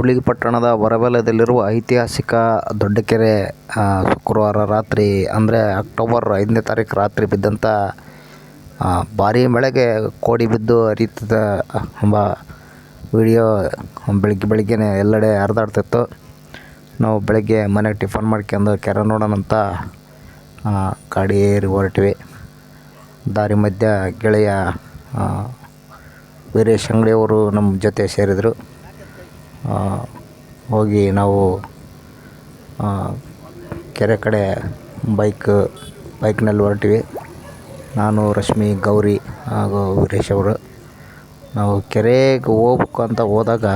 ಕೂಡ್ಲಿಗಿ ಪಟ್ಟಣದ ಹೊರವಲಯದಲ್ಲಿರುವ ಐತಿಹಾಸಿಕ ದೊಡ್ಡಕೆರೆ ಶುಕ್ರವಾರ ರಾತ್ರಿ, ಅಂದರೆ ಅಕ್ಟೋಬರ್ ಐದನೇ ತಾರೀಕು ರಾತ್ರಿ ಬಿದ್ದಂಥ ಭಾರೀ ಮಳೆಗೆ ಕೋಡಿ ಬಿದ್ದು ಹರಿತದ ಎಂಬ ವಿಡಿಯೋ ಬೆಳಗ್ಗೆ ಬೆಳಗ್ಗೆನೇ ಎಲ್ಲೆಡೆ ಹರಿದಾಡ್ತಿತ್ತು. ನಾವು ಬೆಳಗ್ಗೆ ಮನೆಗೆ ಟಿಫನ್ ಮಾಡ್ಕೊಂಡು ಕೆರೆ ನೋಡೋಣಂತ ಗಾಡಿ ಏರಿ ಹೊರಟ್ವಿ. ದಾರಿ ಮಧ್ಯ ಗೆಳೆಯ ವೀರೇಶ್ ಅಂಗಡಿಯವರು ನಮ್ಮ ಜೊತೆ ಸೇರಿದರು. ಹೋಗಿ ನಾವು ಕೆರೆ ಕಡೆ ಬೈಕ್, ಬೈಕ್ನಲ್ಲಿ ಹೊರಟ್ವಿ. ನಾನು, ರಶ್ಮಿ, ಗೌರಿ ಹಾಗೂ ವೀರೇಶ್ ಅವರು. ನಾವು ಕೆರೆಗೆ ಹೋಗ್ಬೇಕು ಅಂತ ಹೋದಾಗ,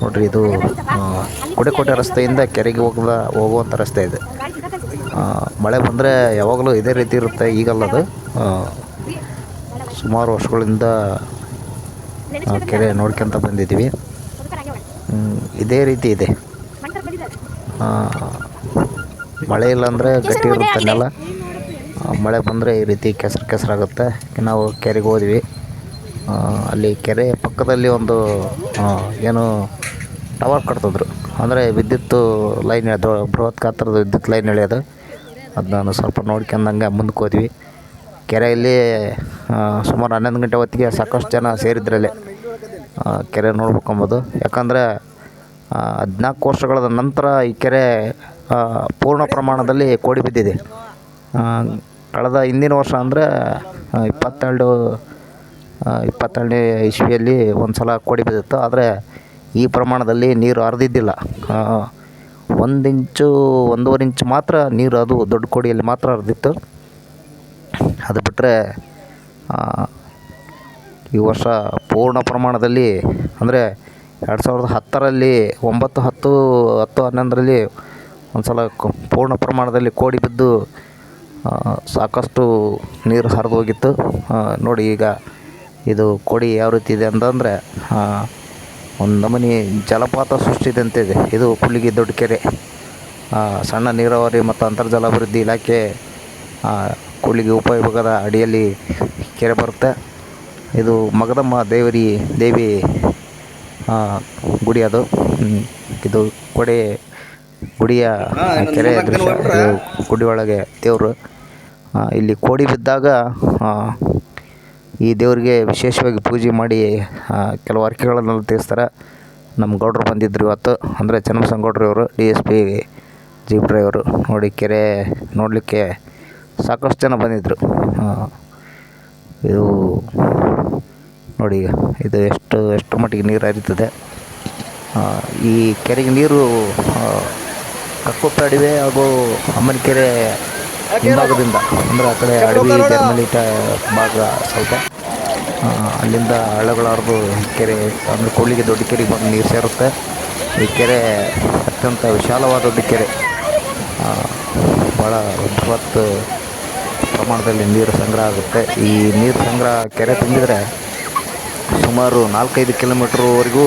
ನೋಡಿರಿ ಇದು ಕುಡಿಕೋಟೆ ರಸ್ತೆಯಿಂದ ಕೆರೆಗೆ ಹೋಗ್ದ ಹೋಗುವಂಥ ರಸ್ತೆ ಇದೆ. ಮಳೆ ಬಂದರೆ ಯಾವಾಗಲೂ ಇದೇ ರೀತಿ ಇರುತ್ತೆ, ಈಗಲ್ಲ ಅದು. ಸುಮಾರು ವರ್ಷಗಳಿಂದ ನಾವು ಕೆರೆ ನೋಡ್ಕೊತ ಬಂದಿದ್ದೀವಿ. ಇದೇ ರೀತಿ ಇದೆ. ಮಳೆ ಇಲ್ಲಾಂದರೆ ಗಟ್ಟಿ ಇರುತ್ತೆ ನೆಲ ಮಳೆ ಬಂದರೆ ಈ ರೀತಿ ಕೆಸರು ಕೆಸರಾಗುತ್ತೆ. ನಾವು ಕೆರೆಗೆ ಹೋದ್ವಿ. ಅಲ್ಲಿ ಕೆರೆ ಪಕ್ಕದಲ್ಲಿ ಒಂದು ಏನು ಟವರ್ ಕಟ್ತಿದ್ರು. ಅಂದರೆ ವಿದ್ಯುತ್ ಲೈನ್ ಎಳೆದು ಬೃಹತ್ ಗಾತ್ರದ ವಿದ್ಯುತ್ ಲೈನ್ ಎಳೆಯೋದು. ಅದು ನಾನು ಸ್ವಲ್ಪ ನೋಡ್ಕೊಂಡಂಗೆ ಮುಂದಕ್ಕೆ ಹೋದ್ವಿ. ಕೆರೆಯಲ್ಲಿ ಸುಮಾರು ಹನ್ನೊಂದು ಗಂಟೆ ಹೊತ್ತಿಗೆ ಸಾಕಷ್ಟು ಜನ ಸೇರಿದ್ರಲ್ಲಿ. ಕೆರೆ ನೋಡ್ಬೇಕಂಬೋದು. ಯಾಕಂದರೆ ಹದಿನಾಲ್ಕು ವರ್ಷಗಳ ನಂತರ ಈ ಕೆರೆ ಪೂರ್ಣ ಪ್ರಮಾಣದಲ್ಲಿ ಕೋಡಿ ಬಿದ್ದಿದೆ ಕಳೆದ ಹಿಂದಿನ ವರ್ಷ ಅಂದರೆ ಇಪ್ಪತ್ತೆರಡು ಇಪ್ಪತ್ತೆರಡನೇ ಇಸ್ವಿಯಲ್ಲಿ ಒಂದು ಸಲ ಕೋಡಿ ಬಿದ್ದಿತ್ತು ಆದರೆ ಈ ಪ್ರಮಾಣದಲ್ಲಿ ನೀರು ಹರಿದಿದ್ದಿಲ್ಲ. ಒಂದು ಇಂಚು, ಒಂದೂವರೆ ಇಂಚು ಮಾತ್ರ ನೀರು ಅದು ದೊಡ್ಡ ಕೋಡಿಯಲ್ಲಿ ಮಾತ್ರ ಹರಿದಿತ್ತು. ಅದು ಬಿಟ್ಟರೆ ಈ ವರ್ಷ ಪೂರ್ಣ ಪ್ರಮಾಣದಲ್ಲಿ ಅಂದರೆ ಎರಡು ಸಾವಿರದ ಹತ್ತರಲ್ಲಿ ಒಂಬತ್ತು, ಹತ್ತು ಹತ್ತು, ಹನ್ನೊಂದರಲ್ಲಿ ಒಂದು ಸಲ ಪೂರ್ಣ ಪ್ರಮಾಣದಲ್ಲಿ ಕೋಡಿ ಬಿದ್ದು ಸಾಕಷ್ಟು ನೀರು ಹರಿದು ಹೋಗಿತ್ತು. ನೋಡಿ ಈಗ ಇದು ಕೋಡಿ ಯಾವ ರೀತಿ ಇದೆ ಅಂತಂದರೆ ಒಂದು ನಮೂನಿ ಜಲಪಾತ ಸೃಷ್ಟಿದಂತಿದೆ ಇದು ಕುಳ್ಳಿಗೆ ದೊಡ್ಡ ಕೆರೆ ಸಣ್ಣ ನೀರಾವರಿ ಮತ್ತು ಅಂತರ್ಜಲ ಅಭಿವೃದ್ಧಿ ಇಲಾಖೆ ಕೂಡ್ಲಿಗಿ ಉಪವಿಭಾಗದ ಅಡಿಯಲ್ಲಿ ಕೆರೆ ಬರುತ್ತೆ. ಇದು ಮಗದಮ್ಮ ದೇವರಿ, ದೇವಿ ಗುಡಿ ಅದು. ಇದು ಕೊಡೆ ಗುಡಿಯ ಕೆರೆ ದೃಶ್ಯ. ಗುಡಿ ಒಳಗೆ ದೇವರು. ಇಲ್ಲಿ ಕೋಡಿ ಬಿದ್ದಾಗ ಈ ದೇವರಿಗೆ ವಿಶೇಷವಾಗಿ ಪೂಜೆ ಮಾಡಿ ಕೆಲವು ಹರಕೆಗಳನ್ನೆಲ್ಲ ತೀರಿಸ್ತಾರೆ. ನಮ್ಮ ಗೌಡ್ರು ಬಂದಿದ್ರು ಇವತ್ತು. ಅಂದರೆ ಚನ್ನಬಸವನ ಇವರು D S P jeep driver. ನೋಡಿ ಕೆರೆ ನೋಡಲಿಕ್ಕೆ ಸಾಕಷ್ಟು ಜನ ಬಂದಿದ್ದರು ಇದು ನೋಡಿ, ಇದು ಎಷ್ಟು ಎಷ್ಟು ಮಟ್ಟಿಗೆ ನೀರು ಹರಿತದೆ. ಈ ಕೆರೆಗೆ ನೀರು ಕಕ್ಕೊಪ್ಪ ಅಡಿವೆ ಹಾಗೂ ಅಮ್ಮನ ಕೆರೆ ಹಿಂಭಾಗದಿಂದ, ಅಂದರೆ ಆ ಕಡೆ ಅಡವಿ ಜರ್ಮಲಿಟ ಭಾಗ ಸ್ವಲ್ಪ ಅಲ್ಲಿಂದ ಹಳ್ಳಗಳಾರ್ದು ಕೆರೆ, ಅಂದರೆ ಕೂಡ್ಲಿಗಿ ದೊಡ್ಡ ಕೆರೆಗೆ ಬಂದು ನೀರು ಸೇರುತ್ತೆ. ಈ ಕೆರೆ ಅತ್ಯಂತ ವಿಶಾಲವಾದ ದೊಡ್ಡ ಕೆರೆ. ಭಾಳ ಬೃಹತ್ ಪ್ರಮಾಣದಲ್ಲಿ ನೀರು ಸಂಗ್ರಹ ಆಗುತ್ತೆ. ಈ ನೀರು ಸಂಗ್ರಹ ಕೆರೆ ತುಂಬಿದರೆ ಸುಮಾರು ನಾಲ್ಕೈದು ಕಿಲೋಮೀಟ್ರ್ವರೆಗೂ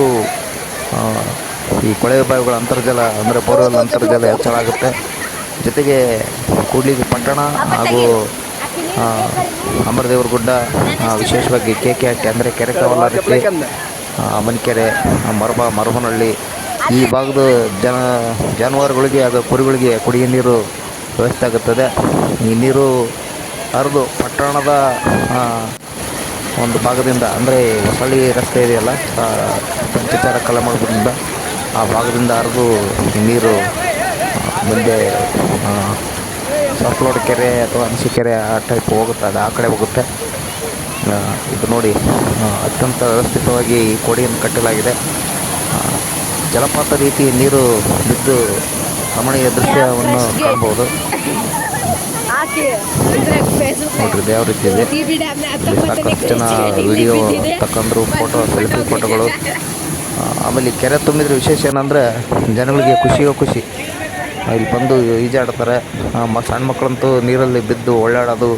ಈ ಕೊಳವೆ ಬಾವಿಗಳ ಅಂತರ್ಜಲ ಅಂದರೆ ಬೋರ್ವೆಲ್ ಅಂತರ್ಜಲ ಹೆಚ್ಚಳ ಆಗುತ್ತೆ. ಜೊತೆಗೆ ಕೂಡ್ಲಿಗಿ ಪಟ್ಟಣ ಹಾಗೂ ಅಮರದೇವ್ರ ಗುಡ್ಡ ವಿಶೇಷವಾಗಿ ಕೆ ಕೆ ಹಟ್ಟಿ ಅಂದರೆ ಕೆರೆ ಕವಲಾರಕ್ಕೆ ಅಮನಕೆರೆ ಮರಬ, ಮರಬನಹಳ್ಳಿ, ಈ ಭಾಗದ ಜನ, ಜಾನುವಾರುಗಳಿಗೆ ಹಾಗೂ ಕುರಿಗಳಿಗೆ ಕುಡಿಯ ನೀರು ವ್ಯವಸ್ಥೆ ಆಗುತ್ತದೆ. ಈ ನೀರು ಹರಿದು ಪಟ್ಟಣದ ಒಂದು ಭಾಗದಿಂದ, ಅಂದರೆ ಹೊಸಳ್ಳಿ ರಸ್ತೆ ಇದೆಯಲ್ಲ ಪಂಚಚಾರ ಮಾಡೋದರಿಂದ ಆ ಭಾಗದಿಂದ ಹರಿದು ನೀರು, ಮುಂದೆ ಸಫ್ಲೋಡ್ ಕೆರೆ ಅಥವಾ ಕೆರೆ ಆ ಟೈಪ್ ಹೋಗುತ್ತೆ, ಅದು ಆ ಕಡೆ ಹೋಗುತ್ತೆ. ಇದು ನೋಡಿ ಅತ್ಯಂತ ವ್ಯವಸ್ಥಿತವಾಗಿ ಕೋಡಿಯನ್ನು ಕಟ್ಟಲಾಗಿದೆ. ಜಲಪಾತ ರೀತಿ ನೀರು ಬಿದ್ದು ರಮಣೀಯ ದೃಶ್ಯವನ್ನು ಕಾಣ್ಬೋದು ನೋಡ್ರಿ ಯಾವ ರೀತಿ ಇದೆ ಸಾಕಷ್ಟು ಜನ ವಿಡಿಯೋ ತಕ್ಕಂದ್ರು ಫೋಟೋ ಸೆಲ್ಫಿ ಫೋಟೋಗಳು ಆಮೇಲೆ ಕೆರೆ ತುಂಬಿದ್ರೆ ವಿಶೇಷ ಏನಂದರೆ ಜನಗಳಿಗೆ ಖುಷಿಯೋ ಖುಷಿ. ಇಲ್ಲಿ ಬಂದು ಈಜಾಡ್ತಾರೆ. ಸಣ್ಣ ಮಕ್ಕಳಂತೂ ನೀರಲ್ಲಿ ಬಿದ್ದು ಓಡಾಡೋದು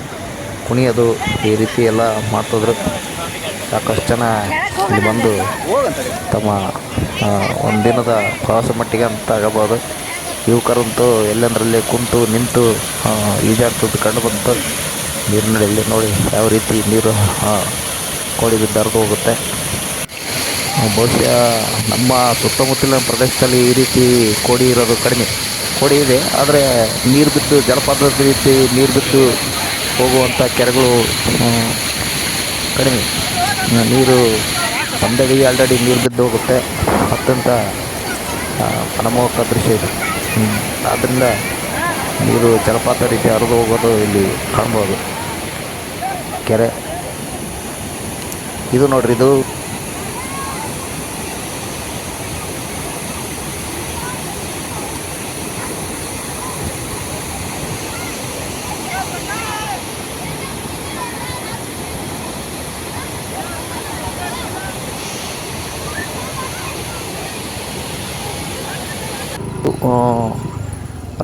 ಕುಣಿಯೋದು ಈ ರೀತಿ ಎಲ್ಲ ಮಾಡ್ತಿದ್ರು. ಸಾಕಷ್ಟು ಜನ ಇಲ್ಲಿ ಬಂದು ತಮ್ಮ ಒಂದು ದಿನದ ಪ್ರವಾಸ ಮಟ್ಟಿಗೆ ಅಂತ ಹೇಳ್ಬೋದು. ಯುವಕರಂತೂ ಎಲ್ಲೆಂದರಲ್ಲಿ ಕುಂತು ನಿಂತು ಈಜಾಡ್ತದ್ದು ಕಂಡು ಬಂತು. ನೀರಿನಲ್ಲಿ ನೋಡಿ ಯಾವ ರೀತಿ ನೀರು ಕೋಡಿ ಬಿದ್ದು ಹೋಗುತ್ತೆ. ಬಹುಶಃ ನಮ್ಮ ಸುತ್ತಮುತ್ತಲಿನ ಪ್ರದೇಶದಲ್ಲಿ ಈ ರೀತಿ ಕೋಡಿ ಇರೋದು ಕಡಿಮೆ. ಕೋಡಿ ಇದೆ, ಆದರೆ ನೀರು ಬಿದ್ದು, ಜಲಪಾತದ ರೀತಿ ನೀರು ಬಿದ್ದು ಹೋಗುವಂಥ ಕೆರೆಗಳು ಕಡಿಮೆ. ನೀರು ಒಂದಡಿಗೆ ಆಲ್ರೆಡಿ ನೀರು ಬಿದ್ದು ಹೋಗುತ್ತೆ. ಅತ್ಯಂತ ಮನಮೋಹಕ ದೃಶ್ಯ ಇದು. ಆದ್ದರಿಂದ ನೀರು ಜಲಪಾತ ರೀತಿ ಹರಿದು ಹೋಗೋದು ಇಲ್ಲಿ ಕಾಣ್ಬೋದು. ಕೆರೆ. ಇದು ನೋಡ್ರಿ ಇದು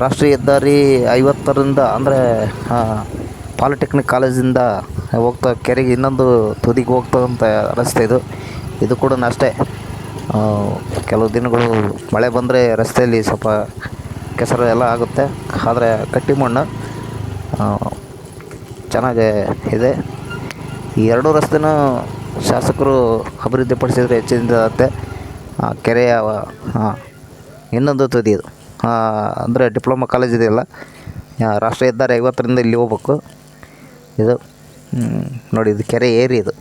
ರಾಷ್ಟ್ರೀಯ ಹೆದ್ದಾರಿ ಐವತ್ತರಿಂದ ಅಂದರೆ ಪಾಲಿಟೆಕ್ನಿಕ್ ಕಾಲೇಜಿಂದ ಹೋಗ್ತಾ ಕೆರೆಗೆ ಇನ್ನೊಂದು ತುದಿಗೆ ಹೋಗ್ತಕ್ಕಂಥ ರಸ್ತೆ ಇದು. ಇದು ಕೂಡ ಅಷ್ಟೇ. ಕೆಲವು ದಿನಗಳು ಮಳೆ ಬಂದರೆ ರಸ್ತೆಯಲ್ಲಿ ಸ್ವಲ್ಪ ಕೆಸರು ಎಲ್ಲ ಆಗುತ್ತೆ. ಆದರೆ ಕಟ್ಟಿ ಮಣ್ಣು ಚೆನ್ನಾಗೇ ಇದೆ. ಈ ಎರಡೂ ರಸ್ತೆನೂ ಶಾಸಕರು ಅಭಿವೃದ್ಧಿಪಡಿಸಿದರೆ ಆ, ಕೆರೆಯ ಇನ್ನೊಂದು ತುದಿ ಇದು. ಅಂದರೆ ಡಿಪ್ಲೊಮಾ ಕಾಲೇಜ್ ಇದೆಯಲ್ಲ ರಾಷ್ಟ್ರೀಯ ಹೆದ್ದಾರಿ ಐವತ್ತರಿಂದ ಇಲ್ಲಿ ಹೋಗ್ಬೇಕು. ಇದು ನೋಡಿ, ಇದು ಕೆರೆ ಏರಿ ಇದು.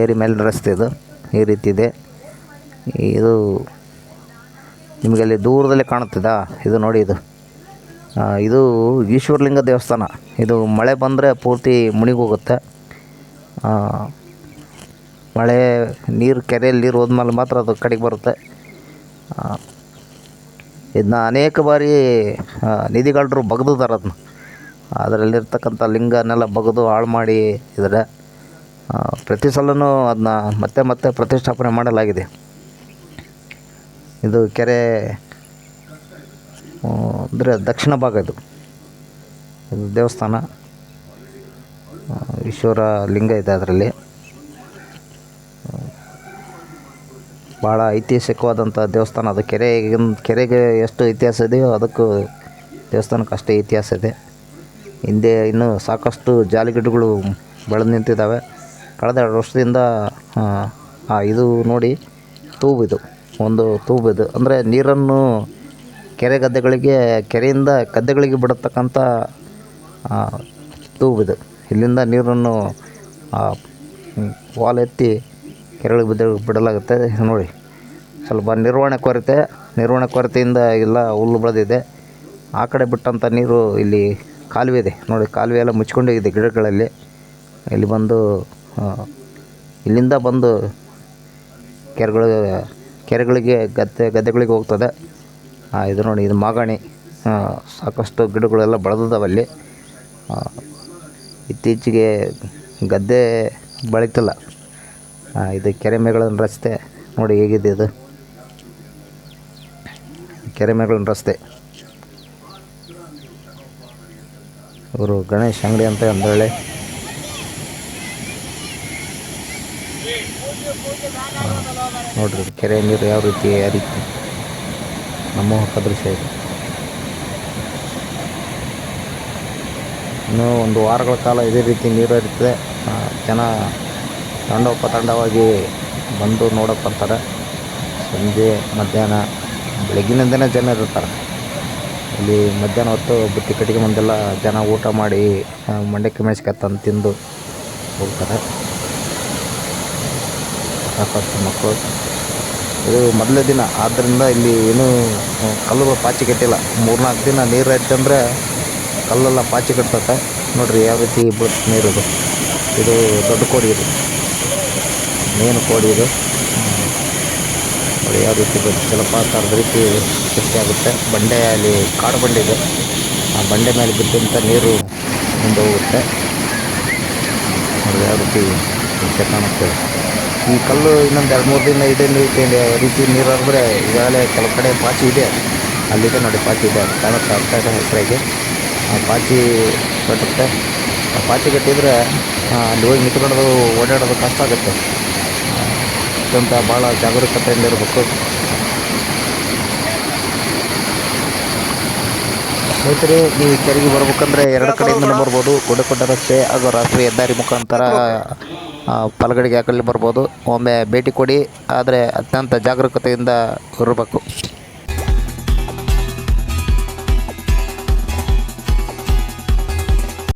ಏರಿ ಮೇಲಿನ ರಸ್ತೆ ಇದು. ಈ ರೀತಿ ಇದೆ. ಇದು ನಿಮಗೆ ಅಲ್ಲಿ ದೂರದಲ್ಲಿ ಕಾಣುತ್ತಿದಾ ಇದು? ನೋಡಿ ಇದು. ಇದು ಈಶ್ವರಲಿಂಗ ದೇವಸ್ಥಾನ. ಇದು ಮಳೆ ಬಂದರೆ ಪೂರ್ತಿ ಮುನಿಗೋಗುತ್ತೆ. ಮಳೆ, ನೀರು ಕೆರೆಯಲ್ಲಿ ನೀರು ಹೋದ್ಮೇಲೆ ಮಾತ್ರ ಅದು ಕಡೆಗೆ ಬರುತ್ತೆ. ಇದನ್ನ ಅನೇಕ ಬಾರಿ ನಿಧಿಗಳರು ಬಗ್ದಿದ್ದಾರೆ ಅದನ್ನ ಅದರಲ್ಲಿರ್ತಕ್ಕಂಥ ಲಿಂಗನೆಲ್ಲ ಬಗೆದು ಹಾಳು ಮಾಡಿ ಇದ್ದಾರೆ ಆ, ಪ್ರತಿ ಸಲನೂ ಅದನ್ನ ಮತ್ತೆ ಮತ್ತೆ ಪ್ರತಿಷ್ಠಾಪನೆ ಮಾಡಲಾಗಿದೆ. ಇದು ಕೆರೆ ಅಂದರೆ ದಕ್ಷಿಣ ಭಾಗ ಇದು. ಇದು ದೇವಸ್ಥಾನ. ಈಶ್ವರ ಲಿಂಗ ಇದೆ ಅದರಲ್ಲಿ. ಭಾಳ ಐತಿಹಾಸಿಕವಾದಂಥ ದೇವಸ್ಥಾನ. ಅದು ಕೆರೆ, ಕೆರೆಗೆ ಎಷ್ಟು ಇತಿಹಾಸ ಇದೆಯೋ ಅದಕ್ಕೂ ದೇವಸ್ಥಾನಕ್ಕೆ ಅಷ್ಟೇ ಇತಿಹಾಸ ಇದೆ. ಹಿಂದೆ ಇನ್ನೂ ಸಾಕಷ್ಟು ಜಾಲಿಗಿಡಗಳು ಬೆಳೆದು ನಿಂತಿದ್ದಾವೆ. ಕಳೆದ ಎರಡು ವರ್ಷದಿಂದ ಇದು ನೋಡಿ ತೂಬಿದು, ಒಂದು ತೂಬಿದು. ಅಂದರೆ ನೀರನ್ನು ಕೆರೆ ಗದ್ದೆಗಳಿಗೆ, ಕೆರೆಯಿಂದ ಗದ್ದೆಗಳಿಗೆ ಬಿಡತಕ್ಕಂಥ ತೂಬಿದು. ಇಲ್ಲಿಂದ ನೀರನ್ನು ವಾಲ್ ಎತ್ತಿ ಕೆರೆಗಳಿಗೆ ಬಿದ್ದ ಬಿಡಲಾಗುತ್ತೆ. ನೋಡಿ, ಸ್ವಲ್ಪ ನಿರ್ವಹಣೆ ಕೊರತೆ, ನಿರ್ವಹಣೆ ಕೊರತೆಯಿಂದ ಎಲ್ಲ ಹುಲ್ಲು ಬೆಳೆದಿದೆ. ಆ ಕಡೆ ಬಿಟ್ಟಂಥ ನೀರು ಇಲ್ಲಿ ಕಾಲುವೆ ಇದೆ. ನೋಡಿ, ಕಾಲುವೆ ಎಲ್ಲ ಮುಚ್ಕೊಂಡೋಗಿದೆ ಗಿಡಗಳಲ್ಲಿ. ಇಲ್ಲಿ ಬಂದು ಇಲ್ಲಿಂದ ಬಂದು ಕೆರೆಗಳು, ಕೆರೆಗಳಿಗೆ ಗದ್ದೆ, ಗದ್ದೆಗಳಿಗೆ ಹೋಗ್ತದೆ. ಇದು ನೋಡಿ, ಇದು ಮಾಗಾಣಿ. ಸಾಕಷ್ಟು ಗಿಡಗಳೆಲ್ಲ ಬೆಳೆದಿದ್ದಾವಲ್ಲಿ ಇತ್ತೀಚೆಗೆ ಗದ್ದೆ ಬೆಳೀತಿಲ್ಲ. ಇದು ಕೆರೆ ಮೇಗಳನ ರಸ್ತೆ. ನೋಡಿ ಹೇಗಿದೆ ಇದು. ಕೆರೆ ಮೇಗಳನ ರಸ್ತೆ. ಇವರು ಗಣೇಶ್ ಅಂಗಡಿ ಅಂತ ಅಂದೇಳಿ ನೋಡ್ರಿ, ಕೆರೆ ನೀರು ಯಾವ ರೀತಿ ಹರಿಯುತ್ತೆ ನಮ್ಮೋಹಕ ದೃಶ್ಯ ಇದೆ. ಇನ್ನೂ ಒಂದು ವಾರಗಳ ಕಾಲ ಇದೇ ರೀತಿ ನೀರು ಹರಿತದೆ. ಜನ ತಂಡೋಪತಂಡವಾಗಿ ಬಂದು ನೋಡೋಕೆ ಬರ್ತಾರೆ. ಸಂಜೆ ಮಧ್ಯಾಹ್ನ ಬೆಳಗ್ಗಿನಿಂದನೇ ಜನ ಇರ್ತಾರೆ. ಇಲ್ಲಿ ಮಧ್ಯಾಹ್ನ ಹೊತ್ತು ಬುತ್ತಿ ಕಟ್ಟಿಗೆ ಮಂದೆಲ್ಲ ಜನ ಊಟ ಮಾಡಿ ಮಂಡಕ್ಕಿ ಮೆಣಸಿಕಾಯಿ ತಂದು ತಿಂದು ಹೋಗ್ತಾರೆ. ಸಾಕಷ್ಟು ಮಕ್ಕಳು. ಇದು ಮೊದಲೇ ದಿನ. ಆದ್ದರಿಂದ ಇಲ್ಲಿ ಏನೂ ಕಲ್ಲು ಪಾಚಿ ಕಟ್ಟಿಲ್ಲ. ಮೂರ್ನಾಲ್ಕು ದಿನ ನೀರು ಅಂದರೆ ಕಲ್ಲೆಲ್ಲ ಪಾಚಿ ಕಟ್ತತೆ. ನೋಡ್ರಿ ಯಾವ ರೀತಿ ಬೀಳುತ್ತೆ ನೀರು ಇದು ದೊಡ್ಡ ಕೋಡಿ ಇದು. ಮೇನು ಕೋಡಿ ಇದು. ನೋಡಿ, ಯಾವ ರೀತಿ ಜಲಪಾತ ಜಲಪಾತದ ರೀತಿ ಸೃಷ್ಟಿಯಾಗುತ್ತೆ ಬಂಡೆ ಅಲ್ಲಿ ಕಾಡು ಬಂಡೆ ಇದೆ. ಆ ಬಂಡೆ ಮೇಲೆ ಬಿದ್ದಂಥ ನೀರು ಮುಂದೆ ಹೋಗುತ್ತೆ. ಯಾವ ರೀತಿ ದೃಶ್ಯ ಕಾಣುತ್ತೆ. ಈ ಕಲ್ಲು ಇನ್ನೊಂದು ಎರಡು ಮೂರು ದಿನ ಇದೇ ನೀರು ರೀತಿ ನೀರು ಹರಿದ್ರೆ ಈಗಾಗಲೇ ಕೆಲವು ಕಡೆ ಪಾಚಿ ಇದೆ. ಅಲ್ಲಿದೆ ನೋಡಿ, ಪಾಚಿ ಇದೆ ಅದು ಕಾಣುತ್ತೆ ಇದೆ ಹೆಸರಾಗಿ. ಆ ಪಾಚಿ ಕಟ್ಟುತ್ತೆ ಆ ಪಾಚಿ ಕಟ್ಟಿದರೆ ಅಲ್ಲಿ ಹೋಗಿ ನಿಂತ್ಕೊಳ್ಳೋದು ಓಡಾಡೋದು ಕಷ್ಟ ಆಗುತ್ತೆ. ಅತ್ಯಂತ ಭಾಳ ಜಾಗರೂಕತೆಯಿಂದ ಇರಬೇಕು. ಸ್ನೇಹಿತರೆ, ನೀವು ಕೆರೆಗೆ ಬರ್ಬೇಕಂದ್ರೆ ಎರಡು ಕಡೆಯಿಂದ ಬರ್ಬೋದು ಗುಡ್ಡಕೊಟ್ಟ ರಸ್ತೆ ಹಾಗೂ ರಾಷ್ಟ್ರೀಯ ಹೆದ್ದಾರಿ ಮುಖಾಂತರ ಪಲಗಡಿಗೆ ಕಡೆ ಬರ್ಬೋದು. ಒಮ್ಮೆ ಭೇಟಿ ಕೊಡಿ, ಆದರೆ ಅತ್ಯಂತ ಜಾಗರೂಕತೆಯಿಂದ ಇರಬೇಕು.